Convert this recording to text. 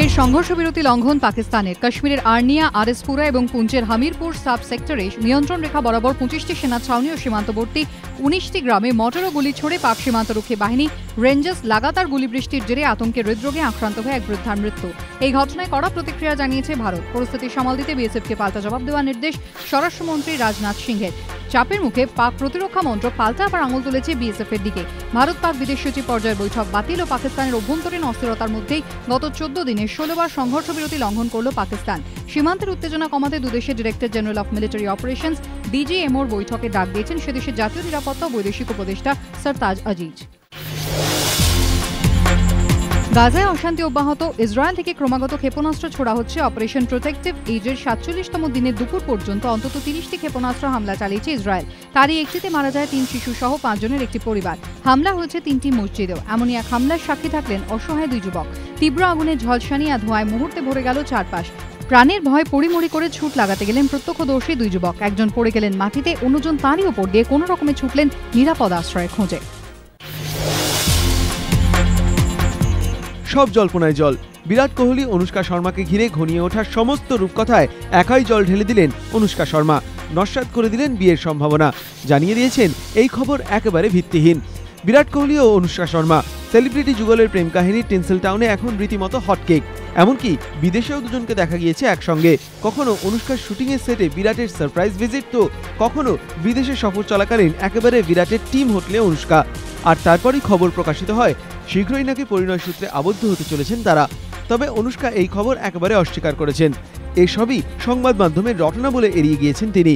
ফের সংঘর্ষ বিরতি লঙ্ঘন পাকিস্তানের। কাশ্মীরের আর্নিয়া আরএসপুরা এবং পুঞ্চের হামিরপুর সাব সেক্টরে নিয়ন্ত্রণ রেখা বরাবর পঁচিশটি সেনা ছাউনি ও সীমান্তবর্তী উনিশটি গ্রামে মটর ও গুলি ছড়ে পাক সীমান্তরক্ষী বাহিনী রেঞ্জার্স লাগাতার গুলিবৃষ্টির জেরে আতঙ্কের হৃদরোগে আক্রান্ত হয়ে এক বৃদ্ধার মৃত্যু। এই ঘটনায় কড়া প্রতিক্রিয়া জানিয়েছে ভারত। পরিস্থিতি সামাল দিতে বিএসএফকে পাল্টা জবাব দেওয়ার নির্দেশ স্বরাষ্ট্রমন্ত্রী রাজনাথ সিংহের। চাপের মুখে পাক প্রতিরক্ষা মন্ত্রক পাল্টা আবার আঙুল তুলেছে বিএসএফ এর দিকে। ভারত পাক বিদেশ সচিব পর্যায়ের বৈঠক বাতিল ও পাকিস্তানের অভ্যন্তরীণ অস্থিরতার মধ্যেই গত চোদ্দ দিনে ষোলোবার সংঘর্ষ বিরতি লঙ্ঘন করল পাকিস্তান। সীমান্তের উত্তেজনা কমাতে দুদেশের director general of military operations ডিজিএমওর বৈঠকে ডাক দিয়েছেন সেদেশের জাতীয় নিরাপত্তা ও বৈদেশিক উপদেষ্টা সরতাজ আজিজ। গাজায় অশান্তি অব্যাহত। ইসরায়েল থেকে ক্রমাগত ক্ষেপণাস্ত্র ছোড়া হচ্ছে। অপারেশন প্রোটেক্টিভ এইজের সাতচল্লিশতম দিনের দুপুর পর্যন্ত অন্তত তিরিশটি ক্ষেপণাস্ত্র হামলা চালিয়েছে ইসরায়েল। তারই একটিতে মারা যায় তিন শিশু সহ পাঁচজনের একটি পরিবার। হামলা হয়েছে তিনটি মসজিদেও। এমনই এক হামলার সাক্ষী থাকলেন অসহায় দুই যুবক। তীব্র আগুনে ঝলসানি আর ধোঁয়ায় মুহূর্তে ভরে গেল চারপাশ। প্রাণের ভয় পরিমরি করে ছুট লাগাতে গেলেন প্রত্যক্ষদর্শী দুই যুবক। একজন পড়ে গেলেন মাটিতে, অন্যজন তারই ওপর দিয়ে কোনো রকমে ছুটলেন নিরাপদ আশ্রয়ের খোঁজে। সব জল্পনায় জল। বিরাট কোহলি অনুষ্কা শর্মাকে ঘিরে ঘনিয়ে ওঠার সমস্ত রূপকথায় একাই জল ঢেলে দিলেন অনুষ্কা শর্মা। নস্বাত করে দিলেন বিয়ের সম্ভাবনা। জানিয়ে দিয়েছেন, এই খবর একেবারে ভিত্তিহীন। বিরাট কোহলি ও অনুষ্কা শর্মা, সেলিব্রিটি যুগলের প্রেম কাহিনী টিনসেল টাউনে এখন রীতিমতো হটকেক এমনকি বিদেশেও দুজনকে দেখা গিয়েছে একসঙ্গে। কখনো অনুষ্কার শুটিংয়ের সেটে বিরাটের সারপ্রাইজ ভিজিট, তো কখনো বিদেশে সফর চলাকালীন একেবারে বিরাটের টিম হোটেলে অনুষ্কা। আর তারপরই খবর প্রকাশিত হয় শীঘ্রই নাকি পরিণয় সূত্রে আবদ্ধ হতে চলেছেন তারা। তবে অনুষ্কা এই খবর একেবারে অস্বীকার করেছেন। এসবই সংবাদ মাধ্যমের রটনা বলে এড়িয়ে গিয়েছেন তিনি।